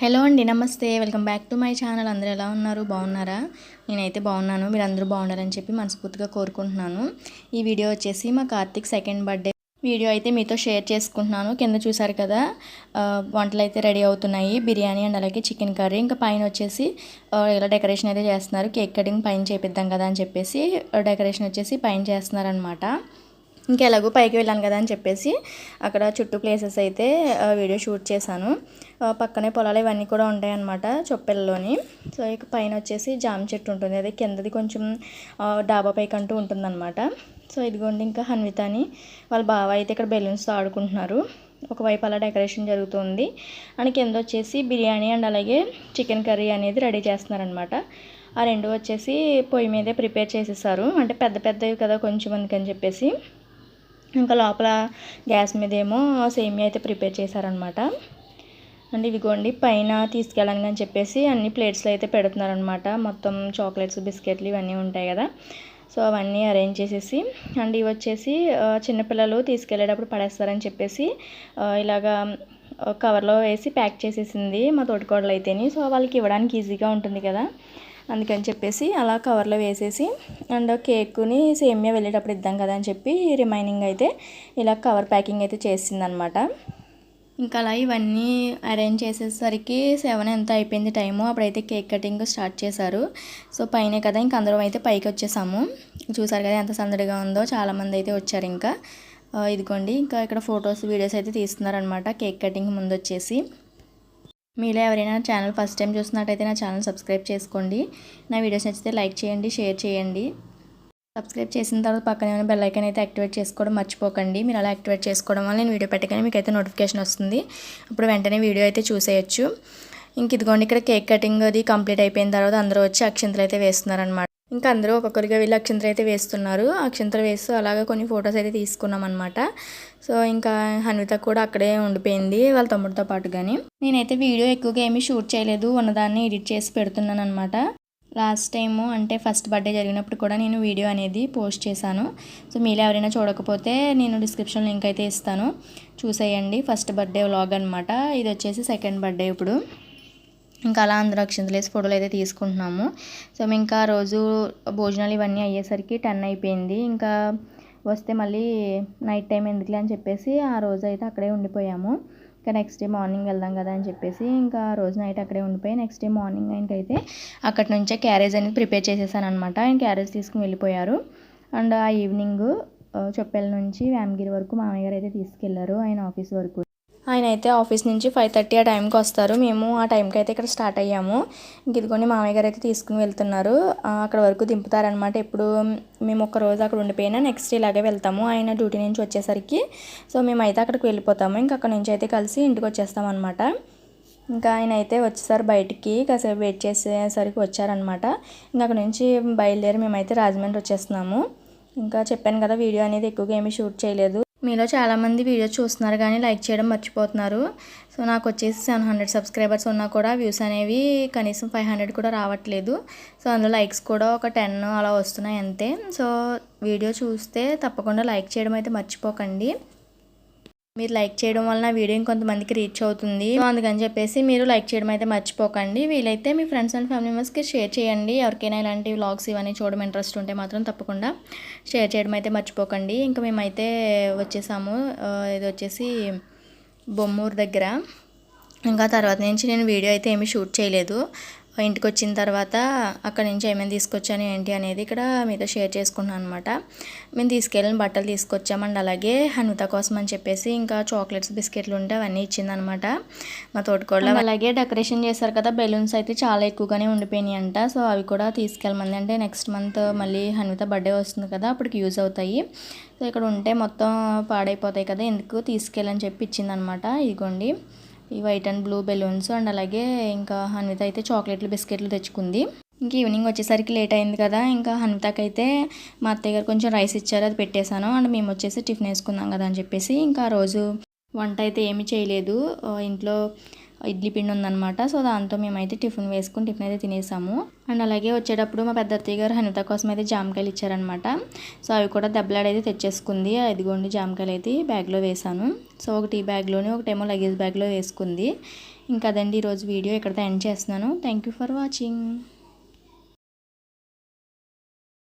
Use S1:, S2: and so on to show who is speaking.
S1: Hello అండి నమస్తే. Welcome back to my channel. అందరూ ఎలా ఉన్నారు? బాగున్నారా? నేనైతే బాగున్నాను. మీరు అందరూ బాగున్నారని చెప్పి మనస్ఫూర్తిగా కోరుకుంటున్నాను. ఈ వీడియో వచ్చేసి మా కార్తీక్ సెకండ్ బర్త్డే వీడియో అయితే మీతో షేర్ చేసుకుంటున్నాను. కింద చూసారు కదా వంటలు అయితే రెడీ అవుతున్నాయి. బిర్యానీ అండ్ అలాగే చికెన్ కర్రీ. ఇంకా పైన వచ్చేసి ఇలా డెకరేషన్ అయితే చేస్తున్నారు. కేక్ కటింగ్ పైన చేపిద్దాం కదా అని చెప్పేసి డెకరేషన్ వచ్చేసి పైన చేస్తున్నారనమాట ఇంకా ఎలాగో పైకి వెళ్ళాను కదా అని చెప్పేసి అక్కడ చుట్టూ ప్లేసెస్ అయితే వీడియో షూట్ చేశాను. పక్కనే పొలాలు ఇవన్నీ కూడా ఉంటాయన్నమాట చొప్పెల్లోని. సో ఇక పైన వచ్చేసి జామ చెట్టు ఉంటుంది. అదే కిందది కొంచెం డాబా పైకి అంటూ ఉంటుందన్నమాట. సో ఇదిగోండి ఇంకా హన్విత అని వాళ్ళ బావ అయితే ఇక్కడ బెలూన్స్తో ఆడుకుంటున్నారు. ఒకవైపు అలా డెకరేషన్ జరుగుతుంది. అండ్ కింద వచ్చేసి బిర్యానీ అండ్ అలాగే చికెన్ కర్రీ అనేది రెడీ చేస్తున్నారనమాట ఆ రెండు వచ్చేసి పొయ్యి మీదే ప్రిపేర్ చేసేసారు. అంటే పెద్ద పెద్దవి కదా కొంచెం అందుకని చెప్పేసి. ఇంకా లోపల గ్యాస్ మీద ఏమో సేమియా అయితే ప్రిపేర్ చేశారనమాట అండ్ ఇవిగోండి పైన తీసుకెళ్ళాను అని చెప్పేసి అన్ని ప్లేట్స్లో అయితే పెడుతున్నారనమాట మొత్తం చాక్లెట్స్ బిస్కెట్లు ఇవన్నీ ఉంటాయి కదా. సో అవన్నీ అరేంజ్ చేసేసి అండ్ ఇవి వచ్చేసి చిన్నపిల్లలు తీసుకెళ్ళేటప్పుడు పడేస్తారని చెప్పేసి ఇలాగా కవర్లో వేసి ప్యాక్ చేసేసింది మా తోటికోడలు అయితేని. సో వాళ్ళకి ఇవ్వడానికి ఈజీగా ఉంటుంది కదా. అందుకని చెప్పేసి అలా కవర్లో వేసేసి అండ్ కేక్ని సేమియా వెళ్ళేటప్పుడు ఇద్దాం కదా అని చెప్పి రిమైనింగ్ అయితే ఇలా కవర్ ప్యాకింగ్ అయితే చేసిందనమాట. ఇంకా అలా ఇవన్నీ అరేంజ్ చేసేసరికి సెవెన్ ఎంత అయిపోయింది టైము. అప్పుడైతే కేక్ కటింగ్ స్టార్ట్ చేశారు. సో పైనే కదా ఇంక అందరం అయితే పైకి వచ్చేసాము. చూసారు కదా ఎంత సందడిగా ఉందో చాలామంది అయితే వచ్చారు ఇంకా. ఇదిగోండి ఇంకా ఇక్కడ ఫొటోస్ వీడియోస్ అయితే తీస్తున్నారనమాట కేక్ కటింగ్ ముందు వచ్చేసి. మీలో ఎవరైనా ఛానల్ ఫస్ట్ టైం చూస్తున్నట్టయితే నా ఛానల్ సబ్స్క్రైబ్ చేసుకోండి. నా వీడియోస్ నచ్చితే లైక్ చేయండి షేర్ చేయండి. సబ్స్క్రైబ్ చేసిన తర్వాత పక్కనే ఉన్న బెల్ ఐకాన్ అయితే యాక్టివేట్ చేసుకోవడం మర్చిపోకండి. మీరు అలా యాక్టివేట్ చేసుకోవడం వల్ల నేను వీడియో పెట్టగానే మీకు అయితే నోటిఫికేషన్ వస్తుంది. అప్పుడు వెంటనే వీడియో అయితే చూసేయచ్చు. ఇంక ఇదిగోండి ఇక్కడ కేక్ కటింగ్ అది కంప్లీట్ అయిపోయిన తర్వాత అందరూ వచ్చి అక్షింతలు అయితే వేస్తున్నారనమాట ఇంకా అందరూ ఒక్కొక్కరిగా వీళ్ళు అక్షంతలు అయితే వేస్తున్నారు. అక్షంతలు వేస్తూ అలాగే కొన్ని ఫొటోస్ అయితే తీసుకున్నాం అనమాట సో ఇంకా హన్విత కూడా అక్కడే ఉండిపోయింది వాళ్ళ తమ్ముడితో పాటు కానీ నేనైతే వీడియో ఎక్కువగా ఏమీ షూట్ చేయలేదు ఉన్నదాన్ని ఎడిట్ చేసి పెడుతున్నాను అనమాట లాస్ట్ టైము అంటే ఫస్ట్ బర్త్డే జరిగినప్పుడు కూడా నేను వీడియో అనేది పోస్ట్ చేశాను. సో మీరు ఎవరైనా చూడకపోతే నేను డిస్క్రిప్షన్ లింక్ అయితే ఇస్తాను. చూసేయండి ఫస్ట్ బర్త్డే వ్లాగ్ అనమాట ఇది వచ్చేసి సెకండ్ బర్త్డే ఇప్పుడు. ఇంకా అలా అందరూ అక్షంతలు వేసి ఫోటోలు అయితే తీసుకుంటున్నాము. సో మేము ఇంకా రోజు భోజనాలు ఇవన్నీ అయ్యేసరికి టెన్ అయిపోయింది. ఇంకా వస్తే మళ్ళీ నైట్ టైం ఎందుకులే అని చెప్పేసి ఆ రోజు అయితే అక్కడే ఉండిపోయాము. ఇంకా నెక్స్ట్ డే మార్నింగ్ వెళ్దాం కదా అని చెప్పేసి ఇంకా ఆ రోజు నైట్ అక్కడే ఉండిపోయి నెక్స్ట్ డే మార్నింగ్ ఆయనకైతే అక్కడి నుంచే క్యారేజ్ అనేది ప్రిపేర్ చేసేసాను అనమాట ఆయన క్యారేజ్ తీసుకుని వెళ్ళిపోయారు. అండ్ ఆ ఈవినింగ్ చొప్పెల నుంచి వేమగిరి వరకు మామయ్య గారు అయితే తీసుకెళ్ళారు ఆయన ఆఫీస్ వరకు. ఆయన అయితే ఆఫీస్ నుంచి ఫైవ్ థర్టీ ఆ టైంకి వస్తారు. మేము ఆ టైంకి అయితే ఇక్కడ స్టార్ట్ అయ్యాము. ఇదిగోని మామయ్య గారు అయితే తీసుకుని వెళ్తున్నారు. అక్కడ వరకు దింపుతారనమాట ఇప్పుడు మేము ఒక రోజు అక్కడ ఉండిపోయినా నెక్స్ట్ ఇలాగే వెళ్తాము. ఆయన డ్యూటీ నుంచి వచ్చేసరికి. సో మేమైతే అక్కడికి వెళ్ళిపోతాము. ఇంకా అక్కడ నుంచి అయితే కలిసి ఇంటికి వచ్చేస్తాం అనమాట ఇంకా ఆయన అయితే వచ్చేసారు బయటికి. కాసేపు వెయిట్ చేసేసరికి వచ్చారనమాట ఇంకా అక్కడ నుంచి బయలుదేరి మేమైతే రాజమండ్రి వచ్చేస్తున్నాము. ఇంకా చెప్పాను కదా వీడియో అనేది ఎక్కువగా ఏమీ షూట్ చేయలేదు. మీలో చాలామంది వీడియో చూస్తున్నారు కానీ లైక్ చేయడం మర్చిపోతున్నారు. సో నాకు వచ్చేసి సెవెన్ హండ్రెడ్ సబ్స్క్రైబర్స్ ఉన్నా కూడా వ్యూస్ అనేవి కనీసం ఫైవ్ హండ్రెడ్ కూడా రావట్లేదు. సో అందులో లైక్స్ కూడా ఒక టెన్ అలా వస్తున్నాయి అంతే. సో వీడియో చూస్తే తప్పకుండా లైక్ చేయడం అయితే మర్చిపోకండి. మీరు లైక్ చేయడం వలన వీడియో ఇంకొంతమందికి రీచ్ అవుతుంది. సో అందుకని చెప్పేసి మీరు లైక్ చేయడం అయితే మర్చిపోకండి. వీలైతే మీ ఫ్రెండ్స్ అండ్ ఫ్యామిలీ మెంబర్స్కి షేర్ చేయండి. ఎవరికైనా ఇలాంటి వ్లాగ్స్ ఇవన్నీ చూడడం ఇంట్రెస్ట్ ఉంటే మాత్రం తప్పకుండా షేర్ చేయడం అయితే మర్చిపోకండి. ఇంకా మేమైతే వచ్చేసాము. ఇది వచ్చేసి బొమ్మూరు దగ్గర. ఇంకా తర్వాత నుంచి నేను వీడియో అయితే ఏమీ షూట్ చేయలేదు. ఇంటికి వచ్చిన తర్వాత అక్కడ నుంచి ఏమేమి తీసుకొచ్చాను ఏంటి అనేది ఇక్కడ మీతో షేర్ చేసుకున్నాను అనమాట మేము తీసుకెళ్ళిన బట్టలు తీసుకొచ్చామండి. అలాగే హనుత కోసం అని చెప్పేసి ఇంకా చాక్లెట్స్ బిస్కెట్లు ఉంటే అవన్నీ ఇచ్చిందనమాట మా తోటకోడలో అలాగే డెకరేషన్ చేశారు కదా బెలూన్స్ అయితే చాలా ఎక్కువగానే ఉండిపోయినాయి అంట. సో అవి కూడా తీసుకెళ్ళమంది. అంటే నెక్స్ట్ మంత్ మళ్ళీ హన్విత బర్త్డే వస్తుంది కదా అప్పటికి యూజ్ అవుతాయి. సో ఇక్కడ ఉంటే మొత్తం పాడైపోతాయి కదా ఎందుకు తీసుకెళ్ళని చెప్పి ఇచ్చిందనమాట ఇదిగోండి. ఈ white and blue balloons and అలాగే ఇంకా హన్విత అయితే చాక్లెట్లు బిస్కెట్లు తెచ్చుకుంది. ఇంక ఈవినింగ్ వచ్చేసరికి లేట్ అయింది కదా ఇంకా హన్వితకైతే అయితే మా అత్తయ్య గారు కొంచెం రైస్ ఇచ్చారు అది పెట్టేశాను అండ్ మేము వచ్చేసి టిఫిన్ వేసుకుందాం కదా అని చెప్పేసి. ఇంకా ఆ రోజు వంట అయితే ఏమీ చేయలేదు. ఇంట్లో ఇడ్లీ పిండి ఉందన్నమాట. సో దాంతో మేమైతే టిఫిన్ వేసుకుని టిఫిన్ అయితే తినేసాము. అండ్ అలాగే వచ్చేటప్పుడు మా పెద్ద అత్తయ్య గారు హనిత కోసం అయితే జామకాయలు ఇచ్చారనమాట సో అవి కూడా దెబ్బలాడైతే తెచ్చేసుకుంది. ఇదిగోండి జామకాయలు అయితే బ్యాగ్లో వేసాను. సో ఒకటి ఈ బ్యాగ్లోని ఒకటేమో లగేజ్ బ్యాగ్లో వేసుకుంది. ఇంకా అదండి ఈరోజు వీడియో. ఇక్కడితో ఎండ్ చేస్తున్నాను. Thank you for watching.